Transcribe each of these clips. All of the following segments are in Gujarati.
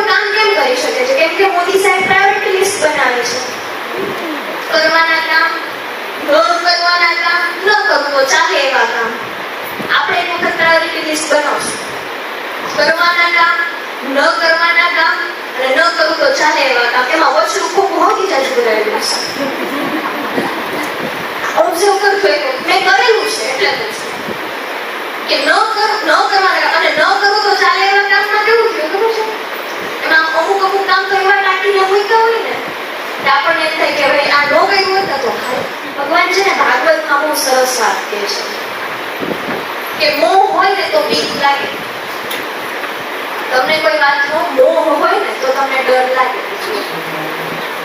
બેઠું કામ કેમ કરી શકે છે? કેમ કે મોદી સાહેબ પ્રાયોરિટી લિસ્ટ બનાવે છે. કરવાના કામ ન કરવાના કામ, ન કરવો ચાલે એવા કામ. આપણે એક વખત પ્રાયોરિટી લિસ્ટ બનાવશું. કરવાના કામ, ન કરવાના કામ અને ન કરવું તો ચાલે એવા કામ. એમાં વચ્ચે ખૂબ મોટી જાજુ રહેલું છે ઓબ્ઝર્વ કરજો એક મેં કરેલું છે, એટલે કહું કે ન કર, ન કરવાના અને ન કરવું તો ચાલે એવા કામમાં કેવું થયું? ખબર છે? કામ તો એવા ટાંકીને મૂક્યા હોય ને આપણને એમ થાય કે ભાઈ આ ન કર્યું હોય તો હારું. ભગવાન છે ને ભાગવતમાં બહુ સરસ વાત કહે છે. કે મોહ હોય ને તો બીક લાગે. તમને કોઈ વાતનો મોહ હોય ને તો તમને ડર લાગે.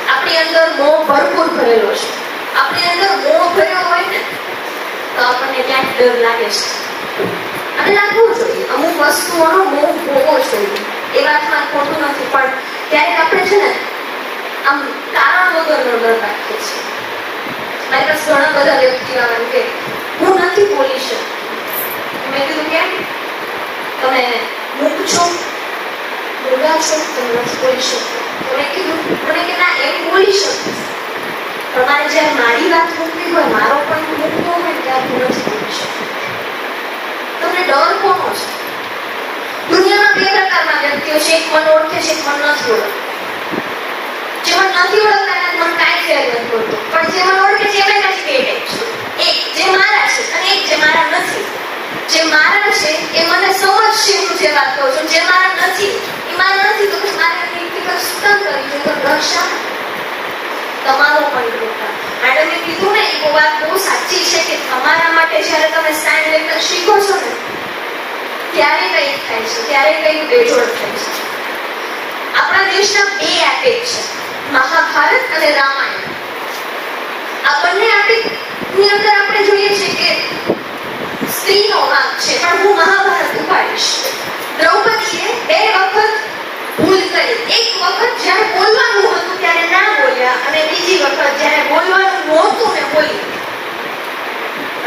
આપણી અંદર મોહ ભરપૂર ભરેલો છે. આપણી અંદર મોહ ભર્યો હોય ને, તો આપણને ક્યાંક ડર લાગે છે. અને લાગવું જોઈએ. અમુક વસ્તુઓનો મોહ હોવો જોઈએ. એ વાતમાં ખોટું નથી, પણ છે ને, આમ કારણ વગરનો ડર રાખીએ છીએ મારી પાસે ઘણા બધા વ્યક્તિઓ આવે કે હું નથી બોલી શકતી. મેં કીધું કેમ? તમે મૂક છો મૂંગા છો, તમે નથી બોલી શકતો. તમે કીધું મને કે ના, એમ બોલી શકતી પણ મારે જ્યારે મારી વાત મૂકવી હોય, મારો પોઈન્ટ મૂકવો હોય, ત્યારે હું નથી બોલી શકતી. તમને ડર કોનો છે? દુનિયામાં બે પ્રકારના વ્યક્તિઓ છે, એક મન ઓળખે છે, એક મન નથી ઓળખતા જે મન નથી ઓળખતા એને મન કાંઈ ફેર નથી પડતો પણ જે મન ઓળખે છે એમાં કાંઈ બે ટાઈપ છે એક જે મારા છે અને એક જે મારા નથી જે મારા છે એ મને સમજશે હું જે વાત કહું છું જે મારા નથી, એ નથી, તો પછી મારે શું કામ કરવી તો રક્ષા તમારો પણ ડોટા મેડમે કીધું ને, એ વાત બહુ સાચી છે કે તમારા માટે જ્યારે તમે સ્ટેન્ડ લેટર શીખો છો ને, ત્યારે કંઈક થાય છે, ત્યારે કંઈક બેજોડ થાય છે. આપણા દેશના બે એપિક છે મહાભારત અને રામાયણ આ બંને એપિકની અંદર આપણે જોઈએ છે કે સ્ત્રીનો વાંક છે પણ હું મહાભારત ઉપાડીશ દ્રૌપદીએ બે વખત ભૂલ કરી એક વખત જ્યારે બોલવાનું હતું ત્યારે ના બોલ્યા અને બીજી વખત જ્યારે બોલવાનું નહોતું ને બોલી.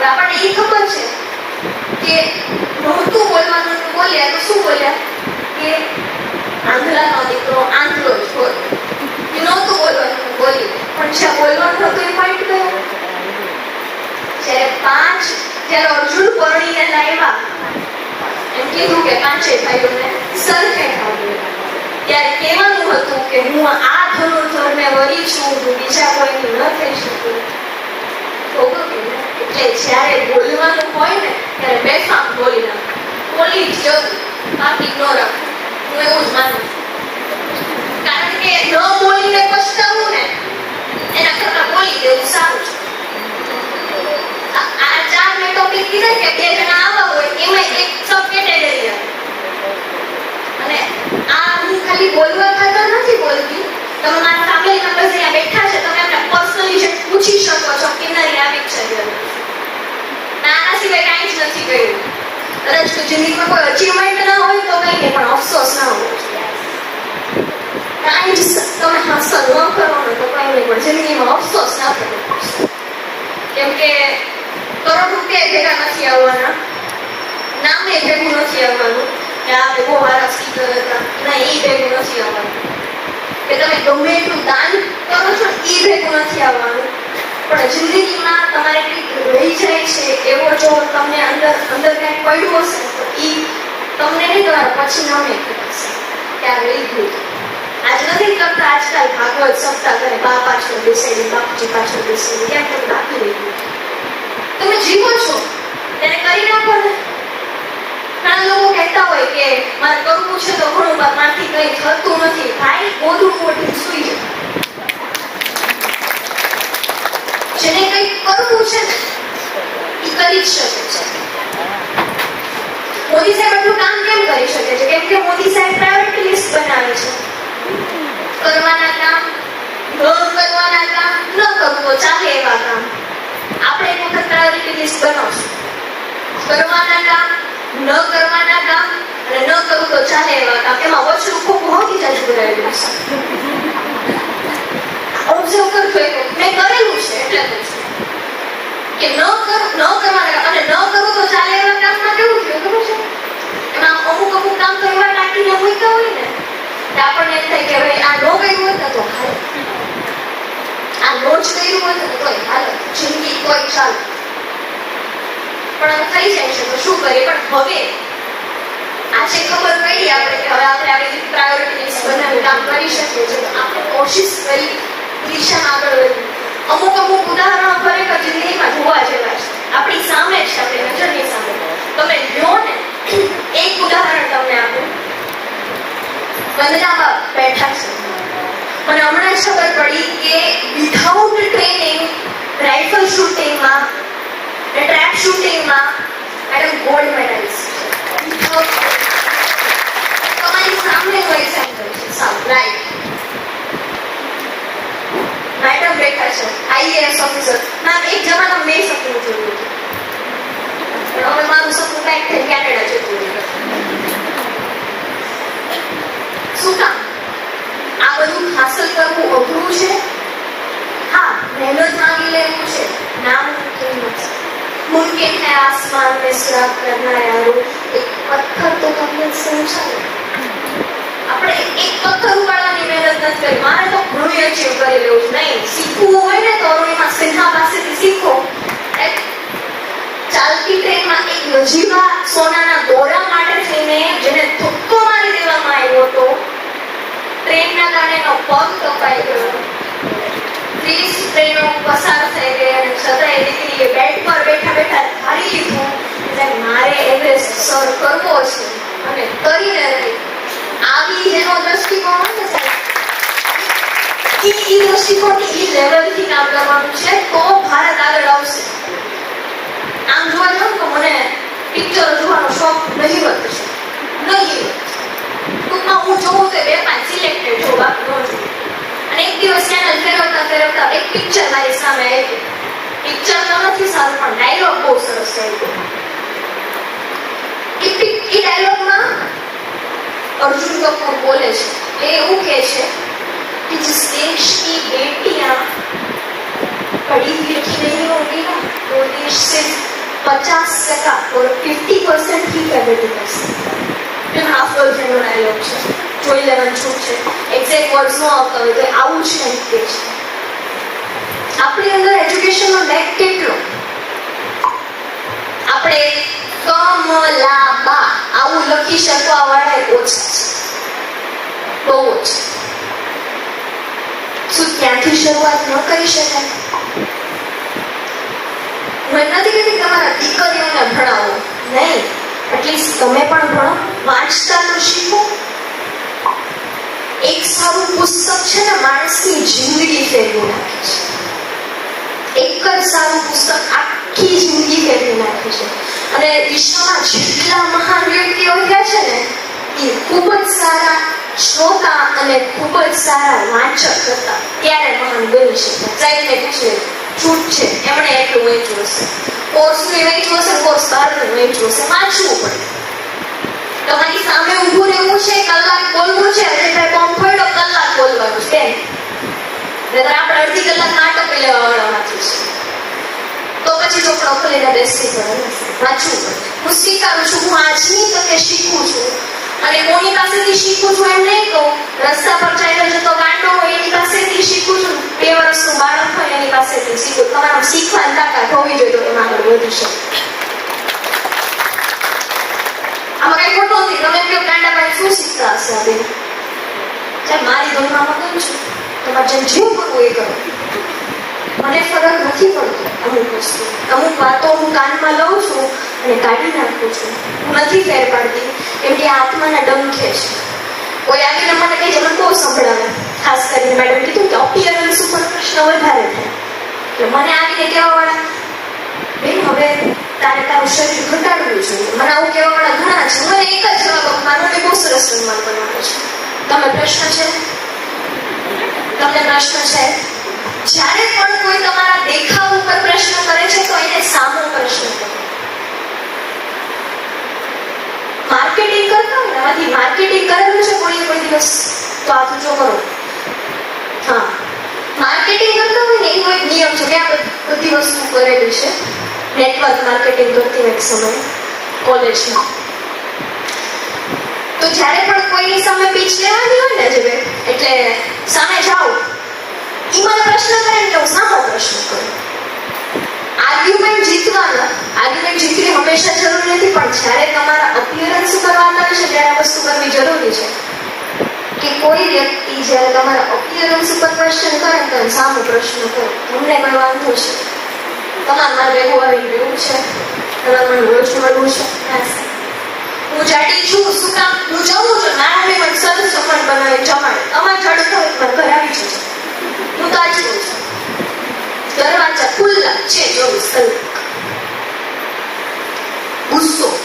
આપણને એ ખબર છે કે નહોતું બોલવાનું બોલ્યા તો શું બોલ્યા? કે આંધળાનો દીકરો આંધળો હોય. એ નહોતું બોલવાનું બોલ્યું બોલી. પણ જ્યાં બોલવાનું હતું એ પોઈન્ટ ગયો. જ્યારે પાંચ, જ્યારે અર્જુન પરણીને લાવ્યા એમ કીધું કે પાંચે ભાઈઓને સરખે ખાવું ત્યારે કહેવાનું હતું કે હું આ ધનુર્ધરને વળી છું, હું બીજા કોઈથી ન થઈ શકું. એટલે જ્યારે બોલવાનું હોય ને, ત્યારે બેફામ બોલી નાખ. બોલી જ બાકી ન રાખવું હું એવું જ માનું કારણ કે ન બોલીને પછતાવું ને એના કરતાં બોલી દેવું સારું છે આ આ ચાર મેં ટોપિક કીધા કે બે જણા આવા હોય એમાં એક સબ કેટેગરી આવે અને આ હું ખાલી બોલવા ખાતર નથી બોલતી તમે મારા ફેમિલી મેમ્બર્સ અહીંયા બેઠા છે તમે એમને પર્સનલી જે પૂછી શકો છો કે નરી આવી જ છે ઘરે. ના આના સિવાય કાંઈ જ નથી કર્યું કદાચ તો જિંદગીમાં કોઈ અચીવમેન્ટ ના હોય તો કંઈ નહીં પણ અફસોસ ના હોય કાંઈ જ તમે હાંસલ ન કરો તો કંઈ નહીં પણ જિંદગીમાં અફસોસ ના કરવો પડશે કેમ કે ભેગા નથી આવવાના. નામે ભેગું નથી આવવાનું. કે આ બહુ મારા સ્પીકર હતા. ના, એ ભેગું નથી આવવાનું. કે તમે ગમે એટલું દાન કરો છો, એ ભેગું નથી આવવાનું. પણ જિંદગીમાં તમારે કંઈક રહી જાય છે, એવો જો તમને અંદર અંદર કંઈક પડ્યું હશે, તો એ તમને નહીં, તમારા પછી નામે કહેશે કે આ રહી ગયું આજ નથી કરતા આજકાલ ભાગવત સપ્તાહ કરે બા પાછળ બેસે બાપજી પાછળ બેસેલી કેમ તમે બાકી રહી તમે જીવો છો, તેને કરી નાખો ને. ઘણા લોકો કહેતા હોય કે મારે કરવું છે તો ઘણું મારથી કંઈ થતું નથી. ભાઈ, ગોદડું મોઢું સૂઈ જાય જેને કંઈક કરવું છે ને એ કરી જ શકે છે. મોદી સાહેબ આટલું કામ કેમ કરી શકે છે? કેમ કે મોદી સાહેબ પ્રાયોરિટી લિસ્ટ બનાવે છે. કરવાના કામ ન કરવાના કામ, ન કરવો ચાલે એવા કામ. આપણે એક વખત પ્રાયોરિટી લિસ્ટ બનાવશું. કરવાના કામ, ન કરવાના કામ અને ન કરવું તો ચાલે એવા કામ. એમાં વચ્ચે ખૂબ મોટી જાજુ રહેલું છે ઓબ્ઝર્વ કરતો એક મેં કરેલું છે, એટલે કે ન કર, ન કરવાના અને ન કરવું તો ચાલે એવા કામમાં કેવું થયું ખબર છે? એમાં અમુક અમુક કામ તો એવા ટાંકીને તો હોય ને. તો આપણને એમ થાય કે હવે આ નો કર્યું હોય ને તો હાલ. આ નો જ કર્યું હોય ને તોય હાલ. જિંદગી કોઈ ચાલ. પણ થઈ જાય છે, તો શું કરીએ? પણ હવે આ આજે ખબર પડી આપણે કે હવે આપણે આવી રીતે પ્રાયોરિટી લિસ્ટ બનાવી કામ કરી શકીએ છીએ. તો આપણે કોશિશ કરી દિશામાં આગળ વધીએ અમુક અમુક ઉદાહરણો ખરેખર જિંદગીમાં જોવા જેવા છે. આપણી સામે છે આપણી નજરની સામે. તમે લો ને. એક ઉદાહરણ તમને આપું. વંદનામાં બેઠા છે. મને હમણાં જ ખબર પડી કે વિધાઉટ ટ્રેનિંગ રાઇફલ શૂટિંગમાં અને ટ્રેપ શૂટિંગમાં મેડમ ગોલ્ડ મેડલિસ્ટ તમારી સામે હોય છે. સાવ રાઈટ મેડમ બેઠા છે. આઈએએસ ઓફિસર મેમ એક જમાના મેં સપનું જોયું હતું. પણ હવે મારું સપનું બેક થઈ કેનેડા જતું રહ્યું. શું કામ? આ બધું હાસલ કરવું અઘરું છે? હા, મહેનત માંગી લેવું છે. નામ મુમકિન નથી. મુમકિન હે આસમાન ને સુરાગ કરના યારો એક પથ્થર તો તમને સમજાવે. આપણે એક પથ્થર ઉપાડવાની મહેનત નથી કરી. મારે તો ઘણું અચીવ કરી લેવું છે. નહીં, શીખવું હોય ને તો એમાં સિન્હા પાસેથી શીખો. ચાલતી ટ્રેનમાં એક નજીવા સોનાના દોરા માટે થઈને જેને ધક્કો મારી દેવામાં આવ્યો હતો ટ્રેનના કારણે એનો પગ કપાઈ ગયો. ત્રીસ ટ્રેનો પસાર થઈ ગઈ અને છતાંય દીકરીએ બેડ પર બેઠા બેઠા ધારી લીધું એટલે મારે એવરેસ્ટ સર કરવો છે અને કરીને રહી. આવી જેનો દ્રષ્ટિકોણ હોય ને સાહેબ, એ એ દ્રષ્ટિકોણ ઈ લેવલથી કામ કરવાનું છે તો ભારત આગળ આવશે. આમ જોવા જાઉં તો મને પિક્ચર જોવાનો શોખ નહીવત છે નહીવત ટૂંકમાં હું જોઉં તો બે પાંચ સિલેક્ટેડ જોઉં બાકી ન જોઉં અને એક દિવસ ચેનલ ફેરવતા ફેરવતા એક પિક્ચર મારી સામે આવ્યું પિક્ચર તો નથી સારું પણ ડાયલોગ બહુ સરસ છે આવ્યો એ પિક- એ ડાયલોગમાં અર્જુન કપૂર બોલે છે એ એવું કહે છે कि जिस देश की बेटियां पढ़ी लिखी नहीं होगी ना वो देश सिर्फ पचास टका और फिफ्टी परसेंट ही प्रगति कर सकता है હાફ ગર્લફ્રેન્ડનો છે જોઈ લેવાનું શું છે એક્ઝેક્ટ વર્ડ્સ ન આવતા હોય તો આવું જ કંઈક કે છે આપણી અંદર એજ્યુકેશનનો લેક કેટલો આપણે કમલાબા આવું લખી શકવા વાળા ઓછા છે બહુ ઓછા શું ત્યાંથી શરૂઆત ન કરી શકાય હું નથી કહેતી તમારા દીકરીઓને ભણાવો નહીં એટલીસ્ટ તમે પણ ભણો. તો શીખો. એક સારું પુસ્તક છે ને, માણસની જિંદગી ફેરવી નાખે છે. એક જ સારું પુસ્તક આખી જિંદગી ફેરવી નાખે છે. અને વિશ્વમાં જેટલા મહાન વ્યક્તિઓ થયા છે ને, એ ખૂબ જ સારા શ્રોતા અને ખૂબ જ સારા વાંચક હતા. ત્યારે મહાન બની શકે ચાઇલ્ડને પૂછે છૂટ છે એમણે એટલું વાંચ્યું હશે કોર્સનું વાંચ્યું હશે કોર્સ બહારનું વાંચ્યું હશે વાંચવું પડે તમારી સામે ઊભું રહેવું છે કલાક બોલવું છે અજયભાઈ બોમ્બ ફોડ્યો કલાક બોલવાનું છે નહીતર આપણે અડધી કલાક નાટક લેવા વાળા વાંચી છે તો પછી ચોપડો ખોલીને બેસી પડે વાંચવું પડે હું સ્વીકારું છું હું આજની તકે શીખું છું અને કોની પાસેથી શીખું છું એમ નહીં કહું રસ્તા પર ચાલ્યો જતો ગાંડો હોય એની પાસેથી શીખું છું બે વર્ષનું બાળક હોય એની પાસેથી શીખું તમારા શીખવાની તાકાત હોવી જોઈએ તો તમે આગળ વધી શકો આમાં કઈ ખોટું નથી તમે કહો ગાંડા પાસે શું શીખતા હશે આ બેન ચાલ મારી ધોરણામાં મગન છું તમારે જેમ જીવ કરવું એ કરો મને ફરક નથી પડતો અમુક વસ્તુ અમુક વાતો હું કાનમાં લઉં છું અને કાઢી નાખું છું હું નથી ફેર પાડતી કેમ કે આત્માના ડંખે છે. કોઈ આવીને મને કહે છે બહુ સંભળાવે. ખાસ કરીને મેડમ કીધું કે અપિયરન્સ ઉપર પ્રશ્ન વધારે થાય. એટલે મને આવીને કહેવા વાળા બેન, હવે તારે તારું શરીર ઘટાડવું જોઈએ મને આવું કહેવા વાળા ઘણા છે. મને એક જ જવાબ આપવાનો કે બહુ સરસ સન્માન કરવાનો છે. તમે પ્રશ્ન છે? તમને પ્રશ્ન છે? જ્યારે પણ કોઈ તમારા દેખાવ ઉપર પ્રશ્ન કરે છે, તો એને સામો પ્રશ્ન કરો માર્કેટિંગ કરતા હોય ને આમાંથી માર્કેટિંગ કરેલું છે કોઈ કોઈ દિવસ? તો આ જો કરો. હા. માર્કેટિંગ કરતા હોય ને એનો એક નિયમ છે કે આ બધી વસ્તુ કરેલી છે. નેટવર્ક માર્કેટિંગ કરતી હોય એક સમયે કોલેજમાં તો જ્યારે પણ કોઈની સામે પીચ લેવાની હોય ને જે એટલે સામે જાઓ. એ મને પ્રશ્ન કરે ને હું આર્ગ્યુમેન્ટ જીતવાનો આર્ગ્યુમેન્ટ જીતવી હંમેશા જરૂરી નથી, પણ જ્યારે તમારા અપિયરન્સ કરવાના છે ત્યારે આ વસ્તુ કરવી જરૂરી છે કે કોઈ વ્યક્તિ જ્યારે તમારા અપિયરન્સ ઉપર ક્વેશ્ચન કરે તો સામો પ્રશ્ન કરો, તમને પણ વાંધો છે? તમારે મારે ભેગું આવી રહેવું છે? તમારે મને રોજ મળવું છે. હું જાટી છું, શું કામ? હું જવું છું. મારા મમ્મી મને સરસ જમણ બનાવી જમાડે. તમારે જાડું થયું મારે ઘરે આવી જજો. હું તો આજે છું. દરવાજા ખુલ્લા છે ચોવીસ કલાક ગુસ્સો.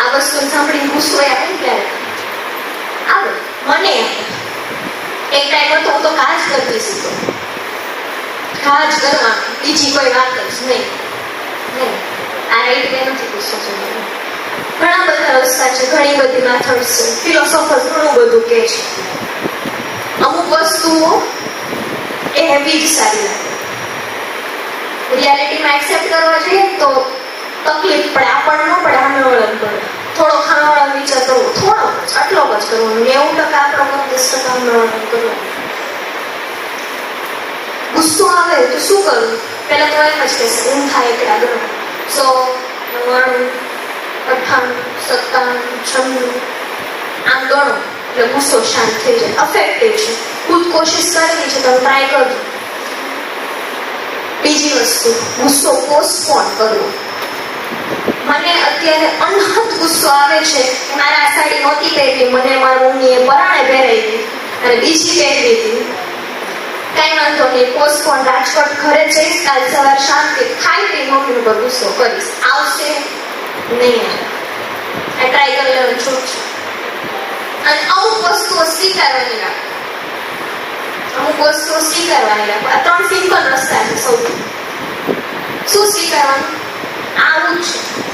આ વસ્તુ સાંભળીને ગુસ્સો આવે ને આવે, મને એક ટાઈમ હતો તો કાજ કરતી સીધો કાજ કરવાનું બીજી કોઈ વાત જ નહીં. નહીં. આ રાઈટ વે નથી ચલાવવાનો ઘણા બધા રસ્તા છે, ઘણી બધી મેથડ્સ છે. ફિલોસોફર ઘણું બધું કહે છે. અમુક વસ્તુઓ એ હેવી જ સારી રિયાલિટીમાં એક્સેપ્ટ કરવા જઈએ તો તકલીફ પડે, આપણને પડે વળન પડે. થોડો થોડો જ કરવાનો નેવું ટકા કરો દસ ટકા આમે વળન કરવાનું ગુસ્સો આવે તો શું કરવું પહેલા તો એમ જ કહેશે ઊંઘ થાય એટલે આગળ સો નવ્વાણું અઠ્ઠાણું સત્તાણું છન્નું આમ ગણો એટલે ગુસ્સો શાંત થઈ જાય અફેક્ટેડ છે ખુદ કોશિશ કરેલી છે તમે ટ્રાય કરજો બીજી વસ્તુ ગુસ્સો પોસ્ટપોન કરવો મને અત્યારે અનહદ ગુસ્સો આવે છે મારા મારે આ સાડી નહોતી પહેરી મને મારા મમ્મીએ પરાણે પહેરાવી અને બીજી પહેરી હતી કઈ વાંધો નહીં પોસ્ટપોન રાજકોટ ઘરે જઈશ કાલ સવાર શાંતિ ખાઈ પી મમ્મી પર ગુસ્સો કરીશ. આવશે નહીં. આ ટ્રાય કરી લેવાનું છૂટ અને અમુક વસ્તુઓ સ્વીકારવાની રાખો. અમુક વસ્તુઓ સ્વીકારવાની રાખો. આ ત્રણ સિમ્પલ રસ્તા છે સૌથી. શું સ્વીકારવાનું? આવું છે.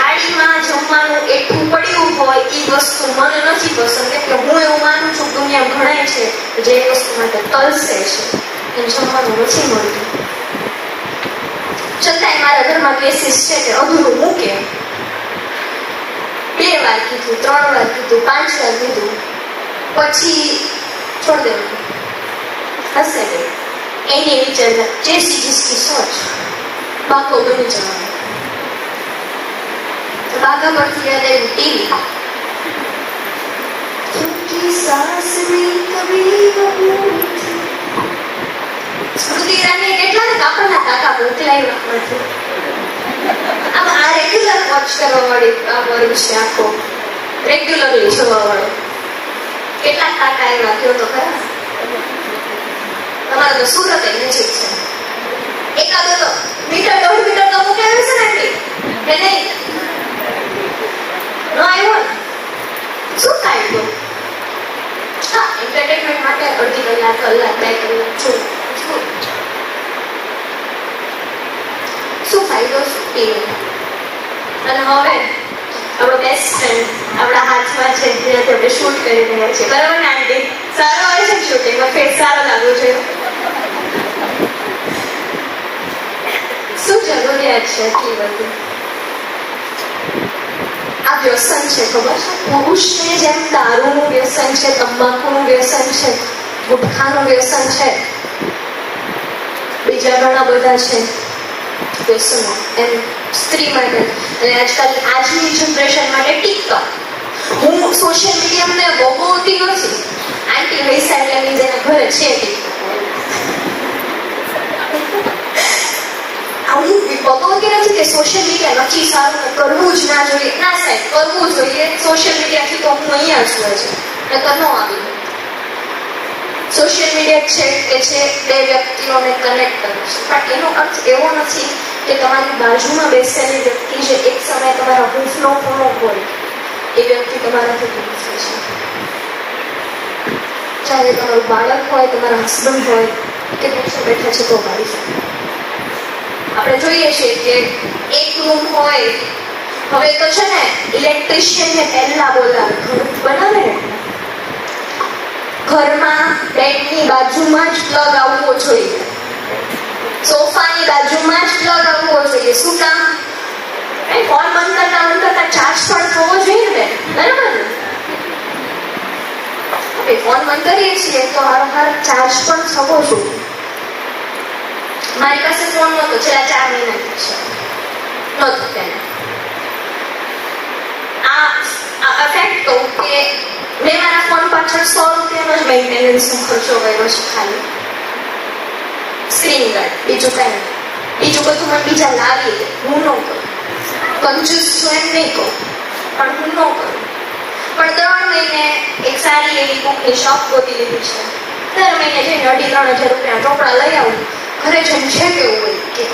થાળીમાં જમવાનું એટલું પડ્યું હોય એ વસ્તુ મને નથી પસંદ. કે હું એવું માનું છું દુનિયા ઘણાય છે જે વસ્તુ માટે તલસે છે. એમ જમવાનું નથી મળતું. છતાંય મારા ઘરમાં કેસીસ છે કે અધૂરું મૂકે. બે વાર કીધું, ત્રણ વાર કીધું, પાંચ વાર કીધું. પછી છોડ દેવાનું હશે એની વિચાર જેસી જીસકી સોચ. બાકો બની જવાનું. તો બાગા પરથી યાદ આવ્યું ટીવી क्योंकि सास में कभी बहू સ્મૃતિ ઈરાનીએ કેટલા ને કાપડના ટાંકા મોકલાવ્યા માંથી આમ આ રેગ્યુલર વોચ કરવા વાળી આ વર્ગ છે આખો રેગ્યુલરલી જોવા વાળો કેટલા ટાંકા આવ્યા કયો તો ખરા તમારે તો સુરત એ નજીક છે એકાદો તો મીટર દોઢ મીટર તો મોકલાવ્યું છે ને આંટી? કે નહીં ન આવ્યો ને શું થાય તો? હા એન્ટરટેનમેન્ટ માટે અડધી કલાક કલાક, બે કલાક છું છું. શું ફાયદો શું? એ. અને હવે, આપણો બેસ્ટ ફ્રેન્ડ આપણા હાથમાં છે જેનાથી આપણે શૂટ કરી રહ્યા છીએ. બરાબર ને, આંટી? સારો આવે છે શૂટિંગમાં ફેસ સારો લાગવો જોઈએ. શું જરૂરિયાત છે આટલી બધી? આ વ્યસન છે, ખબર? છે પુરુષને જેમ દારૂનું વ્યસન છે, તંબાકુનું વ્યસન છે, ગુટખાનું વ્યસન છે, બીજા ઘણા બધા છે વ્યસનો એમ સ્ત્રી માટે. અને આજકાલ આજની જનરેશન માટે ટિકટોક. હું સોશિયલ મીડિયા મને ભોગવતી નથી. આંટી એટલે જેના ઘરે છે ટિકટોક. હું ભોગવતી નથી કે સોશિયલ મીડિયા નથી સારું કરવું જ ના જોઈએ. ના સાહેબ, કરવું જોઈએ. સોશિયલ મીડિયાથી તો હું અહીંયા છું હજી. નકર ન આવી. સોશિયલ મીડિયા છે કે છે, બે વ્યક્તિઓને કનેક્ટ કરે છે. પણ એનો અર્થ એવો નથી કે તમારી બાજુમાં બેસેલી વ્યક્તિ જે એક સમયે તમારા હૂંફનો પૂરો હોય, એ વ્યક્તિ તમારાથી દૂર છે ચાહે તમારું બાળક હોય, તમારા હસબન્ડ હોય, કે બેઠા બેઠા છે તો વાઈફ આપણે જોઈએ છીએ કે એક રૂમ હોય, હવે તો છે ને ઇલેક્ટ્રિશિયન ને પહેલા બોલાવે ઘર બનાવે ને. ઘરમાં બેડની બાજુમાં જ પ્લગ આવવો જોઈએ. સોફાની બાજુમાં જ પ્લગ આવવો જોઈએ. શું કામ? ફોન બંધ કરતા બંધ કરતા ચાર્જ પણ થવો જોઈએ ને બરાબર આપણે ફોન બંધ કરીએ છીએ તો હાર ચાર્જ પણ થવો જોઈએ. મારી પાસે ફોન નહોતો છેલ્લા ચાર મહિનાથી છે નહોતો તેને આ આ ફેક્ટ કહું કે મેં મારા ફોન પાછળ સો રૂપિયાનો જ મેન્ટેનન્સનો ખર્ચો કર્યો છે ખાલી. સ્ક્રીન ગાર્ડ બીજું કંઈ નહીં બીજું બધું મને બીજા લાવી હું ન કરું કંજૂસ છું એમ નહીં કહું પણ હું ન કરું પણ ત્રણ મહિને એક સારી એવી બુકની શોપ ગોતી લીધી છે દર મહિને જઈને અઢી ત્રણ હજાર રૂપિયા ચોપડા લઈ આવું. ઘરે જઈને છે કેવું હોય કે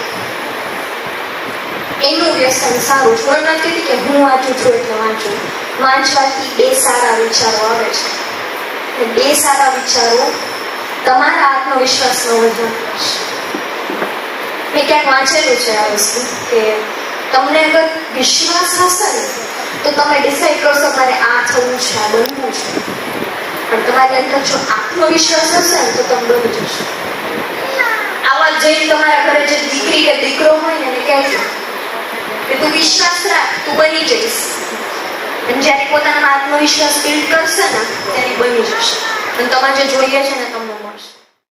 એનું વ્યસન સારું છે એમ નથી કે હું વાંચું છું એટલે વાંચું. વાંચવાથી બે સારા વિચારો આવે છે. બે સારા વિચારો તમારા આત્મવિશ્વાસનો કરશે મેં ક્યાંક વાંચેલું છે આ વસ્તુ કે તમને અગર વિશ્વાસ હશે ને, તો તમે ડિસાઈડ કરશો મારે આ થવું છે, આ બનવું છે. પણ તમારી અંદર જો આત્મવિશ્વાસ હશે ને, તો તમે બની જશો. આવા જઈને તમારા ઘરે જે દીકરી કે દીકરો હોય ને, એને કહેજો કે તું વિશ્વાસ રાખ, તું બની જઈશ. અને જ્યારે પોતાનો આત્મવિશ્વાસ બિલ્ડ કરશે ને, ત્યારે બની જશે. અને તમારે જે જોઈએ છે ને, તમને